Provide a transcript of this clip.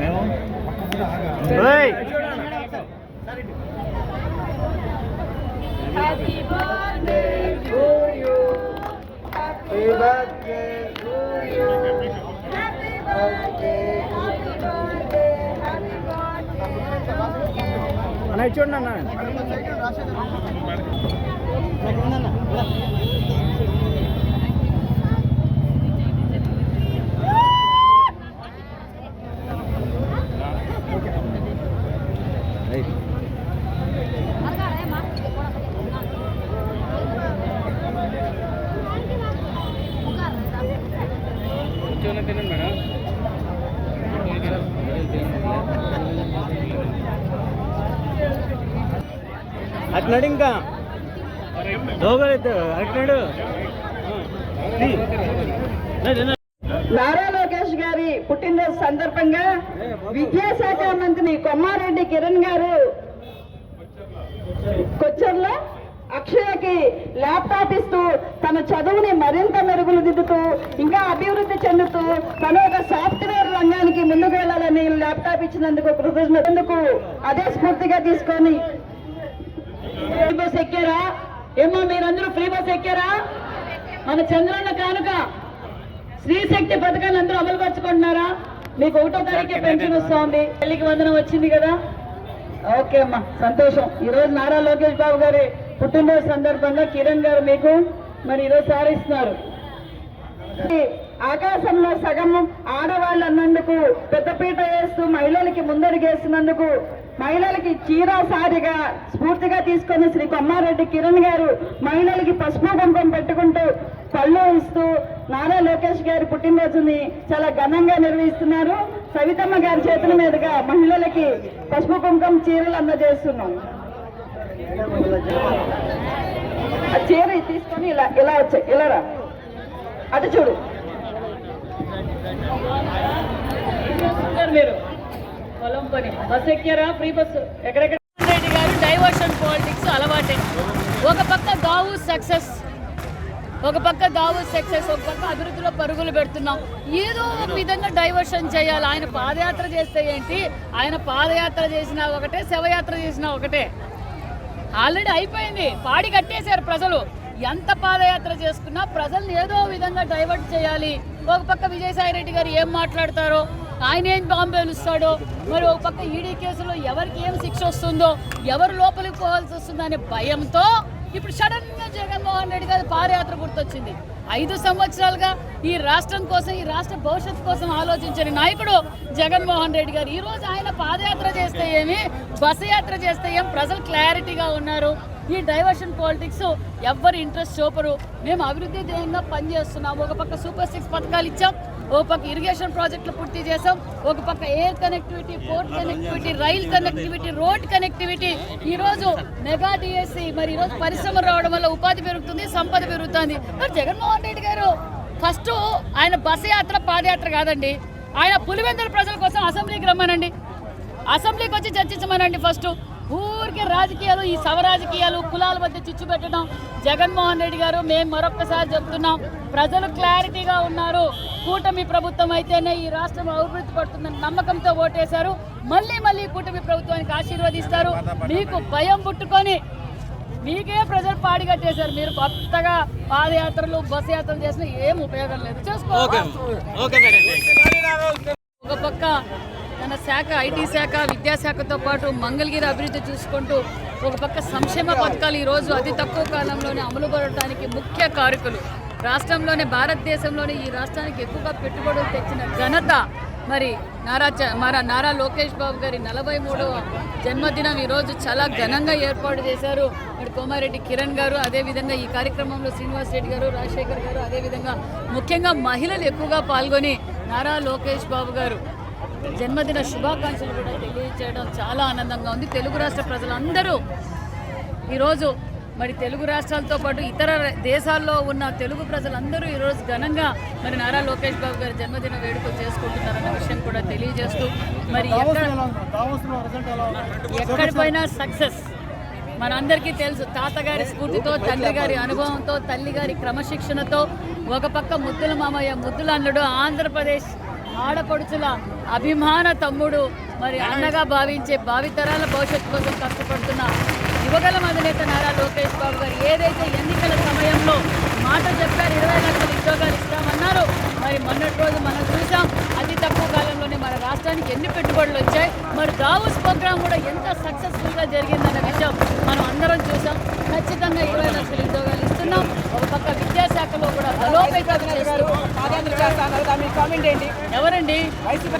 మేము ఓయ్ Happy birthday to you. Happy birthday to you. Happy birthday, happy birthday, happy birthday. అన్న చూడండి అన్న అట్నాడు ఇంకా? దోగలేదు అట్నాడు? నారా పుట్టినరోజు సందర్భంగా విద్యాశాఖ మంత్రి కొమ్మారెడ్డి కిరణ్ గారు కొచ్చర్లో అక్షయకి ల్యాప్టాప్ ఇస్తూ తన చదువుని మరింత మెరుగులు దిద్దుతూ ఇంకా అభివృద్ధి చెందుతూ తను ఒక సాఫ్ట్వేర్ రంగానికి ముందుకు వెళ్ళాలని ల్యాప్టాప్ ఇచ్చినందుకు కృతజ్ఞతకు అదే స్ఫూర్తిగా తీసుకొని ఫ్రీ బస్ ఎక్కారా? ఏమో మీరందరూ ఫ్రీ బస్ ఎక్కారా? మన చంద్రన్న కానుక. స్త్రీశక్తి పథకాన్ని అందరూ అమలు పరుచుకుంటున్నారా? మీకు ఒకటో తారీఖే పెన్షన్ వస్తోంది. పెళ్ళికి వందనం వచ్చింది కదా? ఓకే అమ్మా సంతోషం. ఈ రోజు నారా లోకేష్ బాబు గారి పుట్టినరోజు సందర్భంగా కిరణ్ గారు మీకు మరి ఈరోజు సారిస్తున్నారు ఆకాశంలో సగం ఆడవాళ్ళు అన్నందుకు పెద్దపీట వేస్తూ మహిళలకి ముందడుగేస్తున్నందుకు మహిళలకి చీర సారిగా స్ఫూర్తిగా తీసుకొని శ్రీ కొమ్మారెడ్డి కిరణ్ గారు మహిళలకి పసుపు కుంకుమ పెట్టుకుంటూ పళ్ళు ఇస్తూ నారా లోకేష్ గారి పుట్టినరోజుని చాలా ఘనంగా నిర్వహిస్తున్నారు. సవితమ్మ గారి చేతుల మీదుగా మహిళలకి పసుపు కుంకుమ చీరలు అందజేస్తున్నాం ఆ చీర తీసుకొని ఇలా ఇలా వచ్చాయి ఇలా రా. అటు చూడు. మీరు పొలం పని బస్ ఎక్కారా ఫ్రీ బస్సు ఎక్కడెక్కడ రెడ్డి గారు డైవర్షన్ పాలిటిక్స్ అలవాటే. ఒక పక్క దావు సక్సెస్ ఒక పక్క దావు సక్సెస్ ఒక పక్క అభివృద్ధిలో పరుగులు పెడుతున్నాం. ఏదో ఒక విధంగా డైవర్షన్ చేయాలి. ఆయన పాదయాత్ర చేస్తే ఏంటి? ఆయన పాదయాత్ర చేసినా ఒకటే శవయాత్ర చేసినా ఒకటే. ఆల్రెడీ అయిపోయింది. పాడి కట్టేశారు ప్రజలు. ఎంత పాదయాత్ర చేసుకున్నా ప్రజల్ని ఏదో విధంగా డైవర్ట్ చేయాలి. ఒక పక్క విజయసాయి రెడ్డి గారు ఏం మాట్లాడతారో ఆయన ఏం బాంబేలుస్తాడో మరి ఒక పక్క ఈడీ కేసులో ఎవరికి ఏం శిక్ష వస్తుందో ఎవరు లోపలికి పోవాల్సి వస్తుందో అనే భయంతో ఇప్పుడు సడన్గా జగన్మోహన్ రెడ్డి గారి పాదయాత్ర గుర్తొచ్చింది. ఐదు సంవత్సరాలుగా ఈ రాష్ట్రం కోసం ఈ రాష్ట్ర భవిష్యత్తు కోసం ఆలోచించని నాయకుడు జగన్మోహన్ రెడ్డి గారు. ఈ రోజు ఆయన పాదయాత్ర చేస్తే ఏమి బస్సు యాత్ర చేస్తే ఏం? ప్రజలు క్లారిటీగా ఉన్నారు. ఈ డైవర్షన్ పాలిటిక్స్ ఎవ్వరు ఇంట్రెస్ట్ చూపరు. మేము అభివృద్ధి ధ్యేయంగా పనిచేస్తున్నాం ఒక పక్క సూపర్ సిక్స్ పథకాలు ఇచ్చాం. ఒక పక్క ఇరిగేషన్ ప్రాజెక్టులు పూర్తి చేసాం ఒక పక్క air connectivity port connectivity rail connectivity road connectivity ఈరోజు మెగా డిఎస్సి మరి ఈరోజు పరిశ్రమ పరిశ్రమలు రావడం వల్ల ఉపాధి పెరుగుతుంది సంపద పెరుగుతుంది. మరి జగన్మోహన్ రెడ్డి గారు ఫస్ట్ ఆయన బస్ యాత్ర పాదయాత్ర కాదండి. ఆయన పులివెందుల ప్రజల కోసం అసెంబ్లీకి రమ్మనండి. అసెంబ్లీకి వచ్చి చర్చించమనండి ఫస్ట్. ఊరికే రాజకీయాలు ఈ సవ రాజకీయాలు కులాల మధ్య చిచ్చు పెట్టడం జగన్మోహన్ రెడ్డి గారు మేము మరొక్కసారి చెప్తున్నాం. ప్రజలు క్లారిటీగా ఉన్నారు. కూటమి ప్రభుత్వం అయితేనే ఈ రాష్ట్రం అభివృద్ధి పడుతుందని నమ్మకంతో ఓటేశారు. మళ్ళీ మళ్ళీ కూటమి ప్రభుత్వానికి ఆశీర్వదిస్తారు. మీకు భయం పుట్టుకొని మీకే ప్రజలు పాడి కట్టేశారు. మీరు కొత్తగా పాదయాత్రలు బస్సు యాత్రలు చేసిన ఏం ఉపయోగం లేదు. చేసుకో. ఒక పక్క తన శాఖ ఐటీ శాఖ విద్యాశాఖతో పాటు మంగళగిరి అభివృద్ధి చూసుకుంటూ ఒక పక్క సంక్షేమ పథకాలు ఈరోజు అతి తక్కువ కాలంలోనే అమలు పడటానికి ముఖ్య కారకులు. రాష్ట్రంలోనే భారతదేశంలోనే ఈ రాష్ట్రానికి ఎక్కువగా పెట్టుబడులు తెచ్చిన ఘనత మరి నారా చ- మన నారా లోకేష్ బాబు గారి నలభై మూడవ జన్మదినం ఈరోజు చాలా ఘనంగా ఏర్పాటు చేశారు. మరి కోమారెడ్డి కిరణ్ గారు అదేవిధంగా ఈ కార్యక్రమంలో శ్రీనివాస్ రెడ్డి గారు రాజశేఖర్ గారు అదేవిధంగా ముఖ్యంగా మహిళలు ఎక్కువగా పాల్గొని నారా లోకేష్ బాబు గారు జన్మదిన శుభాకాంక్షలు కూడా తెలియజేయడం చాలా ఆనందంగా ఉంది. తెలుగు రాష్ట్ర ప్రజలందరూ ఈరోజు మరి తెలుగు రాష్ట్రాలతో పాటు ఇతర దేశాల్లో ఉన్న తెలుగు ప్రజలందరూ ఈరోజు ఘనంగా మరి నారా లోకేష్ బాబు గారి జన్మదిన వేడుకలు చేసుకుంటున్నారన్న విషయం కూడా తెలియజేస్తూ మరి ఎక్కడ ఎక్కడిపోయినా సక్సెస్ మనందరికీ తెలుసు తాతగారి స్ఫూర్తితో తండ్రి గారి అనుభవంతో తల్లి గారి క్రమశిక్షణతో ఒక పక్క ముద్దుల మామయ్య ముద్దుల అల్లుడు ఆంధ్రప్రదేశ్ ఆడపడుచుల అభిమాన తమ్ముడు మరి అన్నగా భావించే భావితరాల భవిష్యత్తు కోసం కష్టపడుతున్న యువగల అధినేత నారా లోకేష్ బాబు గారు ఏదైతే ఎన్నికల సమయంలో మాట చెప్పారు ఇరవై లక్షల ఉద్యోగాలు ఇస్తామన్నారు మరి మొన్నటి రోజు మనం చూసాం అతి తక్కువ కాలంలోనే మన రాష్ట్రానికి ఎన్ని పెట్టుబడులు వచ్చాయి మరి దావూస్ ప్రోగ్రామ్ కూడా ఎంత సక్సెస్ఫుల్గా జరిగిందన్న విషయం మనం అందరం చూసాం. ఖచ్చితంగా ఇరవై లక్షల ఉద్యోగాలు ఇస్తున్నాం. ఒక పక్క విద్యాశాఖలో కూడా బలోపేతం కామెంట్ ఏంటి? ఎవరండి? వైసీపీ